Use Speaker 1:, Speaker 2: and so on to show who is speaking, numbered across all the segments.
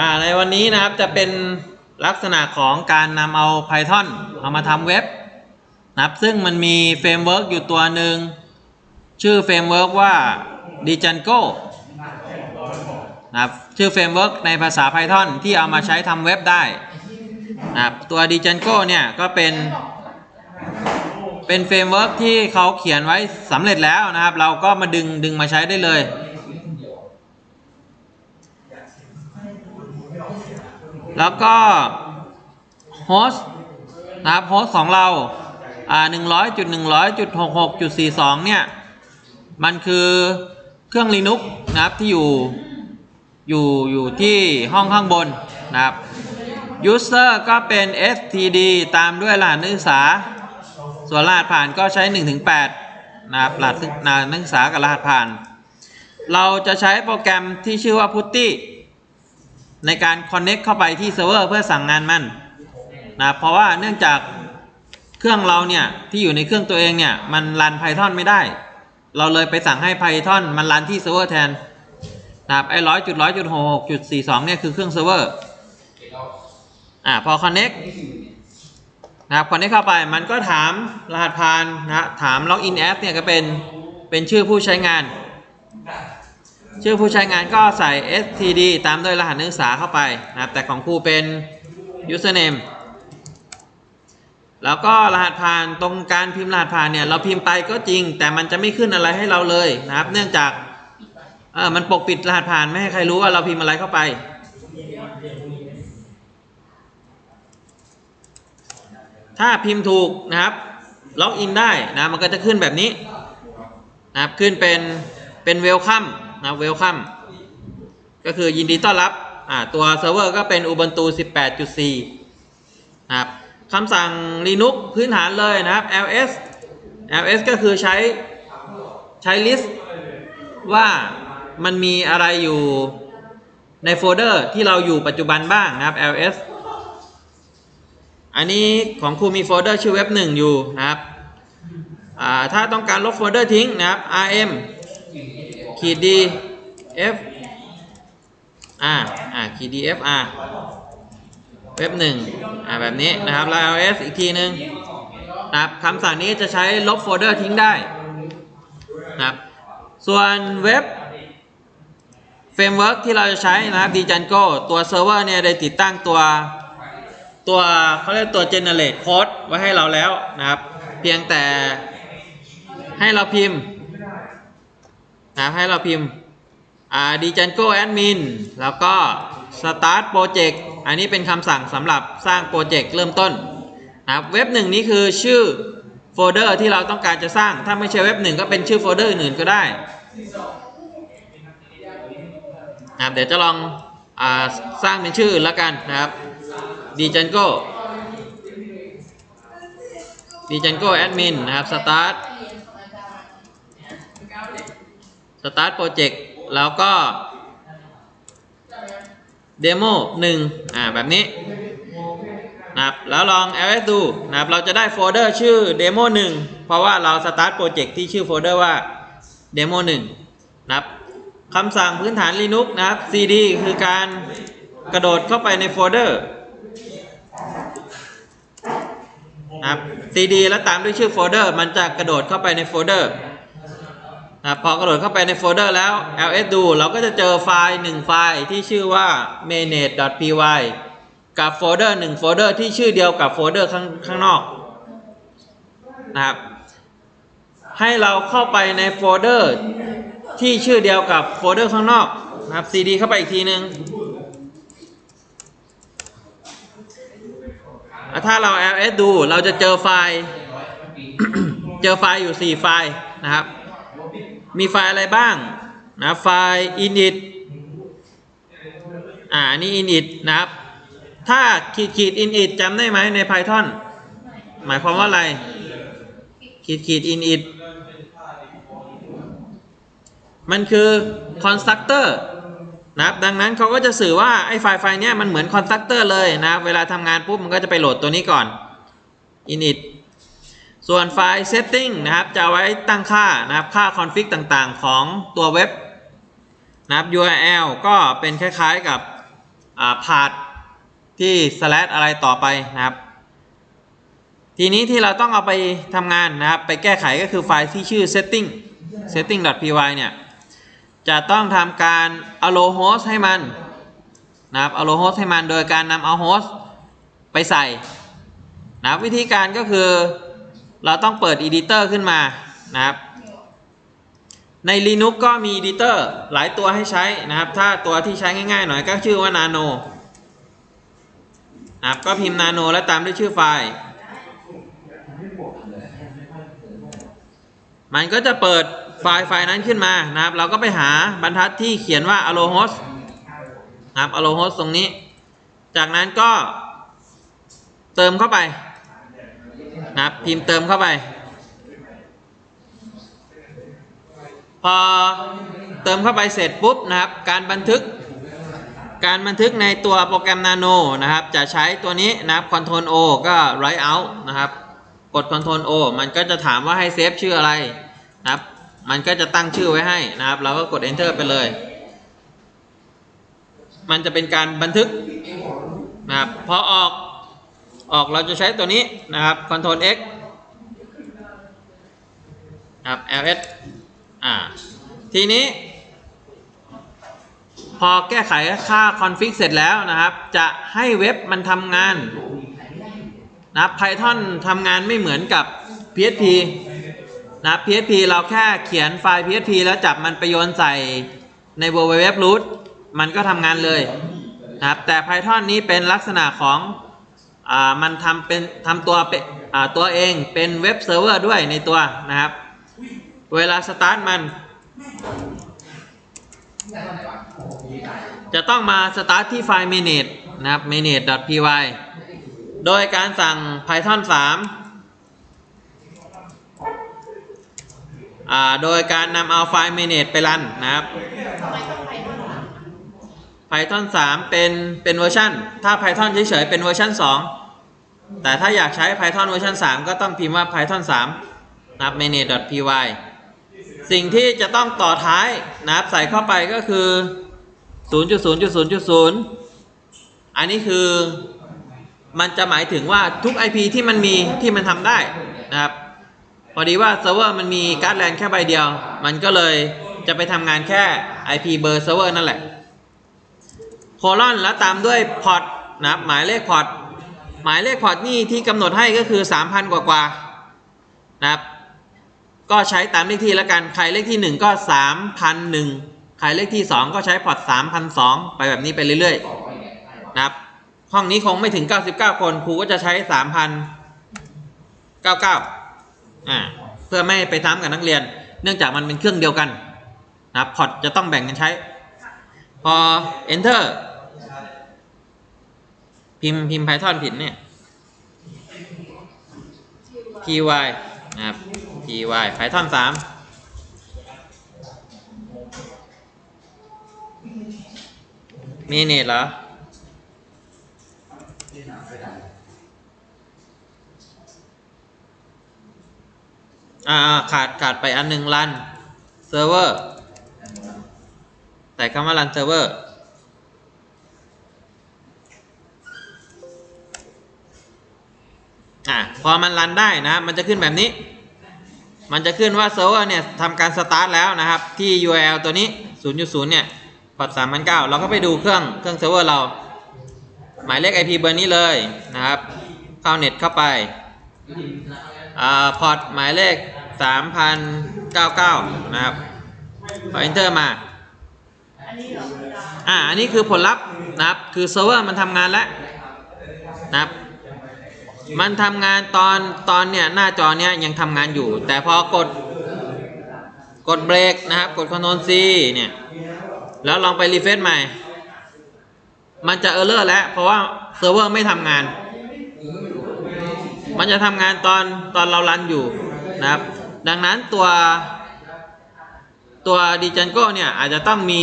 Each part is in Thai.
Speaker 1: อ่าในวันนี้นะครับจะเป็นลักษณะของการนำเอา Python เอามาทำเว็บนะครับซึ่งมันมีเฟรมเวิร์กอยู่ตัวหนึ่งชื่อเฟรมเวิร์กว่า Django นะครับชื่อเฟรมเวิร์กในภาษา Python ที่เอามาใช้ทำเว็บได้นะครับตัว Django เนี่ยก็เป็นเป็นเฟรมเวิร์กที่เขาเขียนไว้สำเร็จแล้วนะครับ เราก็มาดึงดึงมาใช้ได้เลย แล้วก็โฮสต์นะครับโฮสต์ของเราอ่าหนึ่งร้อยจุดหนึ่งร้อยจุดหกหกจุดสี่สองเนี่ย มันคือเครื่อง Linux นะครับที่อยู่อยู่อยู่ที่ห้องข้างบนนะครับ user ก็เป็น std ตามด้วยรหัสนักศึกษา ส่วนรหัสผ่านก็ใช้1ถึง8นะครับรหัสนักศึกษากับรหัสผ่าน เราจะใช้โปรแกรมที่ชื่อว่า putty ในการ connect เข้าไปที่เซิร์ฟเวอร์เพื่อสั่งงานมันนะเพราะว่าเนื่องจากเครื่องเราเนี่ย ที่อยู่ในเครื่องตัวเองเนี่ย มันรัน Python ไม่ได้ เราเลยไปสั่งให้ Python มันรันที่เซิร์ฟเวอร์แทนนะครับไอ้ร้อยจุดร้อยจุดหกจุดสี่สองเนี่ยคือเครื่องเซิร์ฟเวอร์อ่าพอ connect นะครับ connect เข้าไปมันก็ถามรหัสผ่านนะถาม login as เนี่ยก็เป็นเป็นชื่อผู้ใช้งาน ชื่อผู้ใช้งานก็ใส่ std ตามด้วยรหัสนักศึกษาเข้าไปนะครับ แต่ของครูเป็น username แล้วก็รหัสผ่านตรงการพิมพ์รหัสผ่านเนี่ยเราพิมพ์ไปก็จริง แต่มันจะไม่ขึ้นอะไรให้เราเลยนะครับ เนื่องจากเออมันปกปิดรหัสผ่านไม่ให้ใครรู้ว่าเราพิมพ์อะไรเข้าไปถ้าพิมพ์ถูกนะครับ ล็อกอินได้นะมันก็จะขึ้นแบบนี้นะครับขึ้นเป็นเป็นเวลคัม นะเวลคัมก็คือยินดีต้อนรับอ่าตัวเซิร์ฟเวอร์ก็เป็น Ubuntu 18.4นะครับคำสั่ง Linux พื้นฐานเลยนะครับ ls ls ก็คือใช้ใช้ list ว่ามันมีอะไรอยู่ในโฟลเดอร์ที่เราอยู่ปัจจุบันบ้างนะครับ ls อันนี้ของครูมีโฟลเดอร์ชื่อเว็บหนึ่งอยู่นะครับอ่าถ้าต้องการลบโฟลเดอร์ทิ้งนะครับ rm ขีด d f r อ่าขีด d f r เว็บหนึ่งอ่าแบบนี้นะครับแล้ว ls อีกทีหนึ่งนะครับคำสั่งนี้จะใช้ลบโฟลเดอร์ทิ้งได้นะครับส่วนเว็บเฟรมเวิร์กที่เราจะใช้นะครับ Django ตัวเซิร์ฟเวอร์เนี่ยได้ติดตั้งตัวตัวเขาเรียกตัว generate code ไว้ให้เราแล้วนะครับ เพียงแต่ให้เราพิมพ์ นะครับให้เราพิมพ์อ่า Django admin แล้วก็ start project อันนี้เป็นคำสั่งสำหรับสร้างโปรเจกต์เริ่มต้นนะครับเว็บหนึ่งนี้คือชื่อโฟลเดอร์ที่เราต้องการจะสร้างถ้าไม่ใช่เว็บหนึ่งก็เป็นชื่อโฟลเดอร์อื่นก็ได้นะครับเดี๋ยวจะลองอสร้างเป็นชื่อแล้วกันนะครับ Django Django admin นะครับ start start project แล้วก็ demo 1อ่าแบบนี้นะครับแล้วลอง ls ดูนะครับเราจะได้โฟลเดอร์ชื่อ demo 1 เพราะว่าเรา start project ที่ชื่อโฟลเดอร์ว่า demo 1นะครับคำสั่งพื้นฐาน Linux นะครับ cd คือการกระโดดเข้าไปในโฟลเดอร์นะครับ cd แล้วตามด้วยชื่อโฟลเดอร์มันจะกระโดดเข้าไปในโฟลเดอร์ พอกระโดดเข้าไปในโฟลเดอร์แล้ว ls ดูเราก็จะเจอไฟล์ 1 ไฟล์ที่ชื่อว่า mainnet.py กับโฟลเดอร์1โฟลเดอร์ที่ชื่อเดียวกับโฟลเดอร์ข้างข้างนอกนะครับ ให้เราเข้าไปในโฟลเดอร์ที่ชื่อเดียวกับโฟลเดอร์ข้างนอกนะครับ cd เข้าไปอีกทีนึงถ้าเรา ls ดูเราจะเจอไฟล์ เจอไฟล์อยู่ 4 ไฟล์นะครับ มีไฟล์อะไรบ้างนะไฟล์ init อ่านี่ init นะครับ ถ้าขีดขีด init จำได้ไหมใน Python หมายความว่าอะไร ขีดขีด init มันคือ constructor นะครับดังนั้นเขาก็จะสื่อว่าไอ้ไฟล์ไฟล์เนี้ยมันเหมือน constructor เลยนะ เวลาทำงานปุ๊บมันก็จะไปโหลดตัวนี้ก่อน init ส่วนไฟล์ setting นะครับ จะไว้ตั้งค่านะครับค่า config ต่างๆ ของตัวเว็บนะครับ URL ก็เป็นคล้ายๆกับอ่าพาดที่ slash อะไรต่อไปนะครับ ทีนี้ที่เราต้องเอาไปทำงานนะครับ ไปแก้ไขก็คือไฟล์ที่ชื่อ setting setting.py เนี่ย จะต้องทำการ allow host ให้มันนะครับ allow host ให้มันโดยการนำเอา host ไปใส่นับวิธีการก็คือ เราต้องเปิด editor ขึ้นมานะครับ ใน Linux ก็มี editor หลายตัวให้ใช้นะครับ ถ้าตัวที่ใช้ง่ายๆหน่อยก็ชื่อว่า nano นะครับก็พิมพ์ nano แล้วตามด้วยชื่อไฟล์ มันก็จะเปิดไฟล์ไฟล์นั้นขึ้นมานะครับ เราก็ไปหาบรรทัดที่เขียนว่า allo host นะครับ allo host ตรงนี้ จากนั้นก็เติมเข้าไป นะครับ พิมพ์เติมเข้าไป พอเติมเข้าไปเสร็จปุ๊บนะครับ การบันทึก การบันทึกในตัวโปรแกรม Nano นะครับ จะใช้ตัวนี้นะครับ Ctrl O ก็ Write Out นะครับ กด Ctrl O มันก็จะถามว่าให้เซฟชื่ออะไรนะครับ มันก็จะตั้งชื่อไว้ให้นะครับ เราก็กด Enter ไปเลย มันจะเป็นการบันทึกนะครับ พอออก ออกเราจะใช้ตัวนี้นะครับ Ctrl X ครับ ls อ่า ทีนี้ พอแก้ไขค่า config เสร็จแล้วนะครับ จะให้เว็บมันทำงานนะครับ Python ทำงานไม่เหมือนกับ PHP นะ PHP เราแค่เขียนไฟล์ PHP แล้วจับมันไปโยนใส่ใน www root มันก็ทำงานเลยนะครับ แต่ Python นี้เป็นลักษณะของ มันทำเป็นทำตัวเป็นตัวเองเป็นเว็บเซิร์ฟเวอร์ด้วยในตัวนะครับ เวลาสตาร์ทมัน จะต้องมาสตาร์ทที่ไฟล์ manage นะครับ manage.py โดยการสั่ง python 3อ่าโดยการนำเอาไฟล์ manage ไปรันนะครับ Python 3 เป็นเป็นเวอร์ชันถ้า Python เฉยๆ เป็นเวอร์ชัน2 แต่ถ้าอยากใช้ Python เวอร์ชัน3 ก็ต้องพิมพ์ว่า Python 3นะครับ manage.py สิ่งที่จะต้องต่อท้ายนะครับใส่เข้าไปก็คือ 0.0.0.0 อันนี้คือมันจะหมายถึงว่าทุก IP ที่มันมีที่มันทำได้นะครับ พอดีว่าเซิร์ฟเวอร์มันมีการ์ดแลนแค่ใบเดียว มันก็เลยจะไปทำงานแค่ IP เบอร์เซิร์ฟเวอร์นั่นแหละ โคลอนแล้วตามด้วยพอร์ตนะครับหมายเลขพอร์ต มายเลขพอร์ตนี่ที่กำหนดให้ก็คือ 3,000 กว่ากว่าๆนะครับ ก็ใช้ตามเลขที่แล้วกัน ใครเลขที่ 1 ก็ 3,001 ใครเลขที่ 2 ก็ใช้พอร์ต3,002 ไปแบบนี้ไปเรื่อยๆนะครับ ห้องนี้คงไม่ถึง 99 คนครูก็จะใช้ 3,099อ่าเพื่อไม่ไปซ้ำกับนักเรียน เนื่องจากมันเป็นเครื่องเดียวกันนะครับพอร์ตจะต้องแบ่งกันใช้ พอ enter พิมพ์พิมพ์ Python ผิดเนี่ย py นะครับ py Python 3มีเน็ตเหรอ อ่า ขาดขาดไปอันหนึ่งรันเซิร์ฟเวอร์ใส่คำว่ารันเซิร์ฟเวอร์ อะพอมันรันได้นะมันจะขึ้นแบบนี้ มันจะขึ้นว่าเซิร์ฟเวอร์เนี่ยทำการสตาร์ทแล้วนะครับ ที่ URL ตัวนี้ 0.0 เนี่ยพอร์ต3,009เราก็ไปดูเครื่องเครื่องเซิร์ฟเวอร์เรา หมายเลข IP เบอร์นี้เลยนะครับ เข้าเน็ตเข้าไปอ่าพอร์ตหมายเลข 3,099 นะครับพอ enter มาอ่าอันนี้คือผลลัพธ์นะครับ คือเซิร์ฟเวอร์มันทำงานแล้วนะครับ มันทำงานตอนตอนเนี่ยหน้าจอเนี้ยยังทำงานอยู่ แต่พอกดกดเบรกนะครับ กด Ctrl C เนี่ยแล้วลองไปรีเฟซใหม่ มันจะเออร์เลอร์แล้ว เพราะว่าเซิร์ฟเวอร์ไม่ทำงาน มันจะทำงานตอนตอนเรารันอยู่นะครับ ดังนั้นตัวตัวดีจันโก้เนี่ยอาจจะต้องมี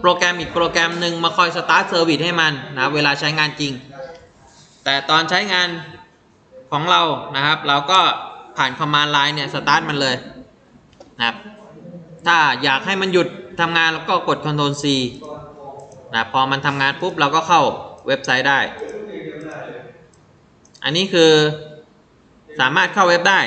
Speaker 1: โปรแกรมอีกโปรแกรมหนึ่งมาคอยสตาร์ทเซอร์วิสให้มันนะเวลาใช้งานจริง แต่ตอนใช้งาน ของเรานะครับ เราก็ผ่านคอมมานด์ไลน์เนี่ยสตาร์ทมันเลยนะครับ ถ้าอยากให้มันหยุดทำงานเราก็กด Ctrl C นะพอมันทำงานปุ๊บเราก็เข้าเว็บไซต์ได้ อันนี้คือสามารถเข้าเว็บได้